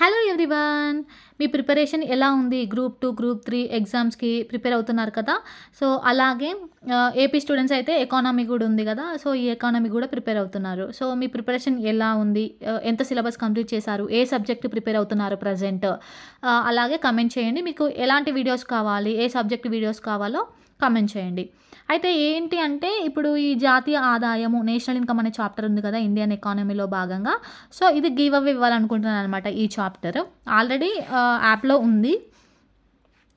Hello everyone మీ preparation ఎలా ఉంది? Group two group three ఎగ్జామ్స్కి ప్రిపేర్ అవుతున్నారు కదా? సో అలాగే ఏపీ స్టూడెంట్స్ అయితే ఎకానమీ కూడా ఉంది కదా? సో ఈ ఎకానమీ కూడా ప్రిపేర్ అవుతున్నారు. సో మీ ప్రిపరేషన్ ఎలా ఉంది? ఎంత సిలబస్ కంప్లీట్ చేశారు? ఏ సబ్జెక్ట్ ప్రిపేర్ అవుతున్నారు ప్రజెంట్ అలాగే కమెంట్ చేయండి. మీకు ఎలాంటి వీడియోస్ కావాలి? ఏ సబ్జెక్ట్ వీడియోస్ కావాలో కమెంట్ చేయండి. అయితే ఏంటి అంటే ఇప్పుడు ఈ జాతీయ ఆదాయము నేషనల్ ఇన్కమ్ అనే చాప్టర్ ఉంది కదా ఇండియన్ ఎకానమీలో భాగంగా. సో ఇది గివ్ అవే ఇవ్వాలనుకుంటున్నాను అనమాట ఈ చాప్టర్ ఆల్రెడీ యాప్లో ఉంది.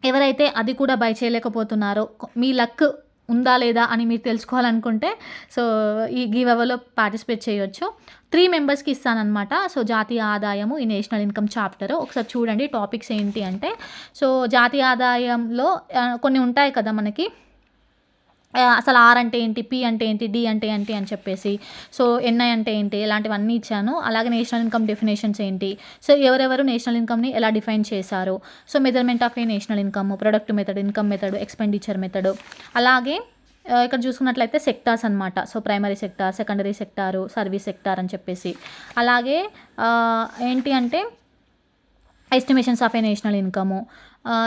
ఎవరైతే అది కూడా బై చేయలేకపోతున్నారో మీ లక్ ఉందా లేదా అని మీరు తెలుసుకోవాలనుకుంటే సో ఈ గివ్ పార్టిసిపేట్ చేయొచ్చు. త్రీ మెంబర్స్కి ఇస్తానమాట సో జాతీయ ఆదాయము ఈ నేషనల్ ఇన్కమ్ చాప్టర్. ఒకసారి చూడండి టాపిక్స్ ఏంటి అంటే సో జాతీయ ఆదాయంలో కొన్ని ఉంటాయి కదా మనకి. అసలు ఆర్ అంటే ఏంటి పి అంటే ఏంటి డి అంటే ఏంటి అని చెప్పేసి సో ఎన్ఐ అంటే ఏంటి ఇలాంటివన్నీ ఇచ్చాను. అలాగే నేషనల్ ఇన్కమ్ డెఫినేషన్స్ ఏంటి సో ఎవరెవరు నేషనల్ ఇన్కమ్ని ఎలా డిఫైన్ చేశారు so measurement of a national income product method income method expenditure method. అలాగే ఇక్కడ చూసుకున్నట్లయితే సెక్టార్స్ అనమాట so primary sector secondary sector service sector అని చెప్పేసి. అలాగే ఏంటి అంటే estimations of a national income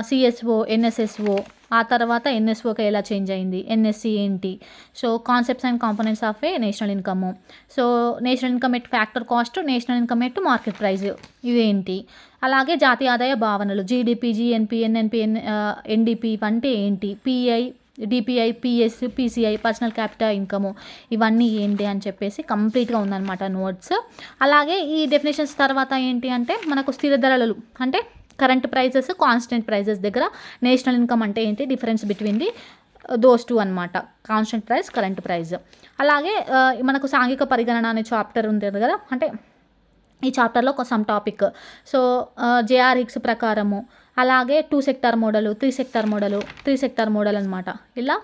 CSO NSSO ఆ తర్వాత ఎన్ఎస్ఓకి ఎలా చేంజ్ అయింది? ఎన్ఎస్సి ఏంటి? So concepts and components of a national income so national income at factor cost national income at market price ఇవేంటి? అలాగే జాతీయ ఆదాయ భావనలు GDP GNP NNP N NDP ఇవంటే ఏంటి? PI DPI PS PCI personal capital income ఇవన్నీ ఏంటి అని చెప్పేసి కంప్లీట్గా ఉందన్నమాట నోట్స్ అలాగే ఈ డెఫినేషన్స్ తర్వాత ఏంటి అంటే మనకు స్థిర ధరలు అంటే కరెంట్ ప్రైజెస్ కాన్స్టెంట్ ప్రైజెస్ దగ్గర నేషనల్ ఇన్కమ్ అంటే ఏంటి? Difference between the those two అనమాట కాన్స్టెంట్ ప్రైస్ కరెంట్ ప్రైస్. అలాగే uh, మనకు సాంఘిక పరిగణన అనే చాప్టర్ ఉంది కదా? అంటే ఈ చాప్టర్లో ఒక some topic so J R Hicks ప్రకారము అలాగే two sector model three sector model three sector model అనమాట ఇలా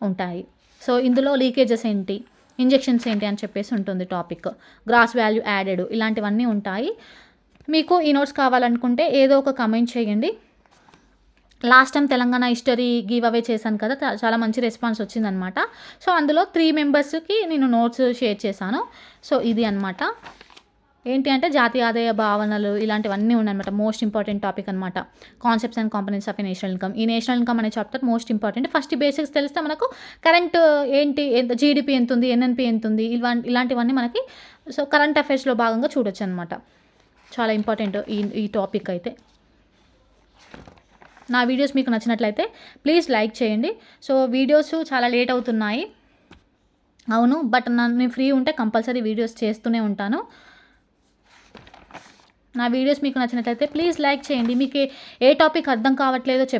ఉంటాయి. సో ఇందులో లీకేజెస్ ఏంటి? ఇంజెక్షన్స్ ఏంటి అని చెప్పేసి ఉంటుంది టాపిక్ గ్రాస్ వాల్యూ యాడెడ్ ఇలాంటివన్నీ ఉంటాయి. మీకు ఈ నోట్స్ కావాలనుకుంటే ఏదో ఒక కమెంట్ చేయండి. Last time Telangana history give away చేశాను కదా చాలా మంచి రెస్పాన్స్ వచ్చిందనమాట సో అందులో త్రీ మెంబర్స్కి నేను నోట్స్ షేర్ చేశాను. సో ఇది అనమాట ఏంటి అంటే జాతీయ ఆదాయ భావనలు ఇలాంటివన్నీ ఉన్నాయన్నమాట. మోస్ట్ ఇంపార్టెంట్ టాపిక్ అనమాట concepts and components of national income ఈ నేషనల్ ఇన్కమ్ అనే chapter most important first basics తెలిస్తే మనకు కరెంట్ ఏంటి ఎంత జీడిపి ఎంత ఉంది ఎన్ఎన్పి ఎంత ఉంది ఇలా ఇలాంటివన్నీ మనకి సో కరెంట్ అఫైర్స్లో భాగంగా చూడొచ్చు అనమాట చాలా ఇంపార్టెంట్ ఈ ఈ టాపిక్ అయితే. నా వీడియోస్ మీకు నచ్చినట్లయితే ప్లీజ్ లైక్ చేయండి. సో వీడియోస్ చాలా లేట్ అవుతున్నాయి. అవును బట్ నన్ను ఫ్రీ ఉంటే కంపల్సరీ వీడియోస్ చేస్తూనే ఉంటాను. నా వీడియోస్ మీకు నచ్చినట్లయితే ప్లీజ్ లైక్ చేయండి. మీకు ఏ- టాపిక్ అర్థం కావట్లేదో చెప్